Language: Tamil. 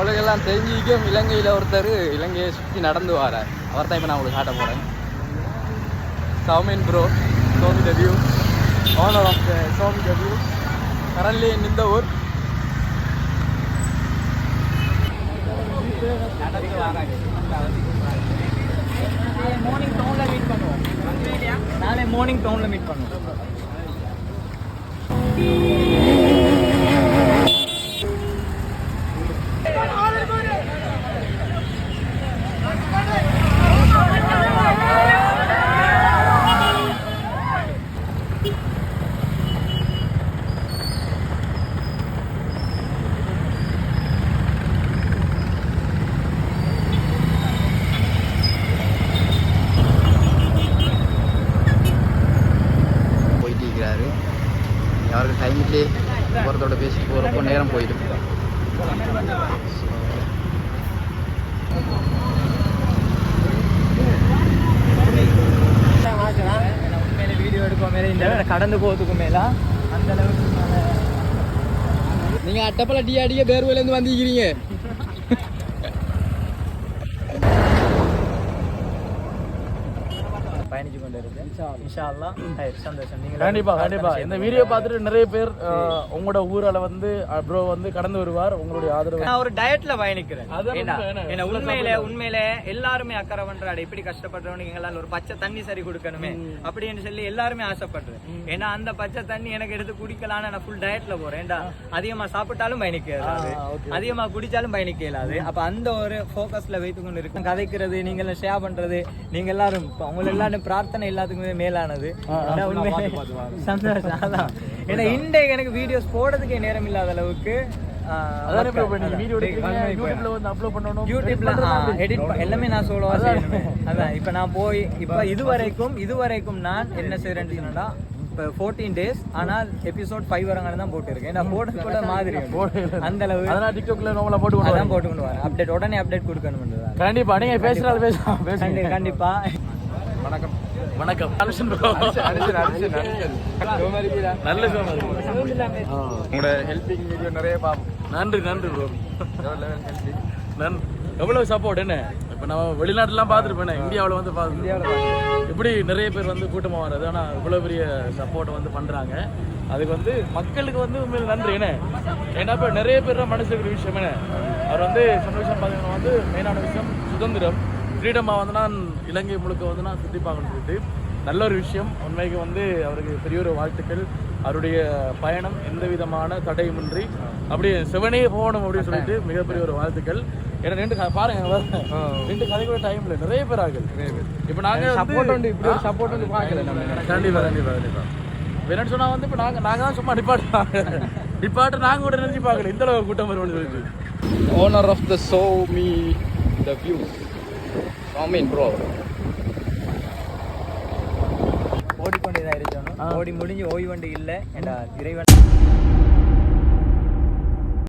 உலகெல்லாம் எல்லாம் தெரிஞ்சிக்கும். இலங்கையில் ஒருத்தர் இலங்கையை சுற்றி நடந்து வர அவர் தான் இப்போ நான் உங்களுக்கு காட்ட போகிறேன் சௌமின் ப்ரோ சோமி டபியூ ஓனர் ஆஃப் த சோமி டபியூ கரண்ட்லி இன் இந்த ஊர் மார்னிங் டவுனில் மீட் பண்ணுவோம். நாளை மார்னிங் டவுனில் மீட் பண்ணுவோம். யாருக்கு டைம்லேயே பேசி பேசிட்டு போகிறப்போ நேரம் போயிடும். உண்மையிலே வீடியோ எடுக்கும் மேலே இந்த கடந்து போகிறதுக்கு மேலே அந்த அளவுக்கு நீங்கள் அட்டப்பல டி அடிக்க பேர்வேலேருந்து வந்திருக்கிறீங்க. பயணிச்சு கொண்டு இருக்கு இன்ஷா அல்லாஹ் ஹை, சந்தோஷம் நீங்க கண்டிப்பா. கண்டிப்பா இந்த வீடியோ பார்த்துட்டு நிறைய பேர் உங்களோட ஊரால வந்து ப்ரோ வந்து கடந்து வருவார். உங்களுடைய ஆதரவு. நான் ஒரு டயட்ல பயணிக்கிறேன். ஏன்னா, உண்மையில உண்மையில எல்லாருமே அக்கறை பண்றாரு இப்படி கஷ்டப்படுறவனுக்கு எங்களால் ஒரு பச்சை தண்ணி சரி கொடுக்கணுமே? அப்படின்னு சொல்லி எல்லாருமே ஆசைப்படுறேன். ஏன்னா அந்த பச்சை தண்ணி எனக்கு எடுத்து குடிக்கலான்னு நான் ஃபுல் டயட்ல போறேன். ஏன்டா அதிகமா சாப்பிட்டாலும் பயணிக்க இயலாது அதிகமா குடிச்சாலும் பயணிக்க இயலாது அப்ப அந்த ஒரு ஃபோக்கஸ்ல வைத்து கொண்டு இருக்கு கதைக்கிறது நீங்க எல்லாம் ஷேர் பண்றது நீங்க எல்லாரும் இப்ப உங்களை எல்லாரும் பிரார்த்தனை எல்லாத்துக்குமே மேலானது. ஏன்னா சந்தோஷம் அதான். ஏன்னா இன்றைக்கு எனக்கு வீடியோஸ் போடுறதுக்கே நேரம் இல்லாத அளவுக்கு எல்லாமே நான் செய்யணும். அதான் இப்போ நான் போய் இப்போ இதுவரைக்கும் இதுவரைக்கும் நான் என்ன செய்யறேன்னு சொன்னா இப்போ ஃபோர்டீன் டேஸ் ஆனால் எபிசோட் ஃபைவ் வரங்கன்னு தான் போட்டுருக்கேன். நான் போட்டு கூட மாதிரி. அந்த அளவு அதனால டிக்டாக்ல நோமலா போட்டு கொண்டு வரேன். போட்டு கொண்டு வரேன். அப்டேட் உடனே அப்டேட் கொடுக்கணும் கண்டிப்பா நீங்க பேசுறது கண்டி- கண்டிப்பா. வணக்கம். வணக்கம். நல்ல உங்களோட ஹெல்பிங் வீடியோ நிறைய பார்ப்போம். நன்றி நன்றி ப்ரோ நன்றி எவ்வளவு சப்போர்ட் என்ன? இப்போ நான் வெளிநாட்டுலாம் பார்த்துருப்பேன் இந்தியாவில் வந்து பார்த்து இப்படி நிறைய பேர் வந்து கூட்டமாக வர்றது? ஆனால் இவ்வளோ பெரிய சப்போர்ட் வந்து பண்ணுறாங்க அதுக்கு வந்து மக்களுக்கு வந்து உண்மையில் நன்றி. என்ன? ஏன்னா இப்போ நிறைய பேர் மனசு இருக்கிற விஷயம் என்ன? அவர் வந்து விஷயம் பார்த்தீங்கன்னா வந்து மெயினான விஷயம் சுதந்திரம். ஃப்ரீடமாக வந்து நான் இலங்கை முழுக்க வந்து நான் சுற்றி பார்க்கணும்னு சொல்லிட்டு நல்ல ஒரு விஷயம். உண்மைக்கு வந்து அவருக்கு பெரிய ஒரு வாழ்த்துக்கள். அவருடைய பயணம் எந்த விதமான தடையுமின்றி அப்படியே செவனே போகணும் அப்படின்னு சொல்லிட்டு மிகப்பெரிய ஒரு வாழ்த்துக்கள். ஏன்னா ரெண்டு பாருங்க. ரெண்டு கதை கூட டைம்ல நிறைய பேர் ஆகுது. இப்போ நாங்க சப்போர்ட் இப்படி ஒரு சப்போர்ட் வந்து பார்க்கல நம்ம. கண்டிப்பா கண்டிப்பா கண்டிப்பா. இப்ப என்னன்னு சொன்னா வந்து இப்போ நாங்க நாங்க தான் சும்மா டிபார்ட் டிபார்ட் நாங்க கூட நினைச்சு பார்க்கல. இந்த அளவு கூட்டம் சொல்லிட்டு. Owner of the show me the view Soumin bro ஓடிக்கொண்டே தான் இருக்கணும் ஓடி முடிஞ்சு ஓய்வண்டு இல்லை. என்ற இறைவன்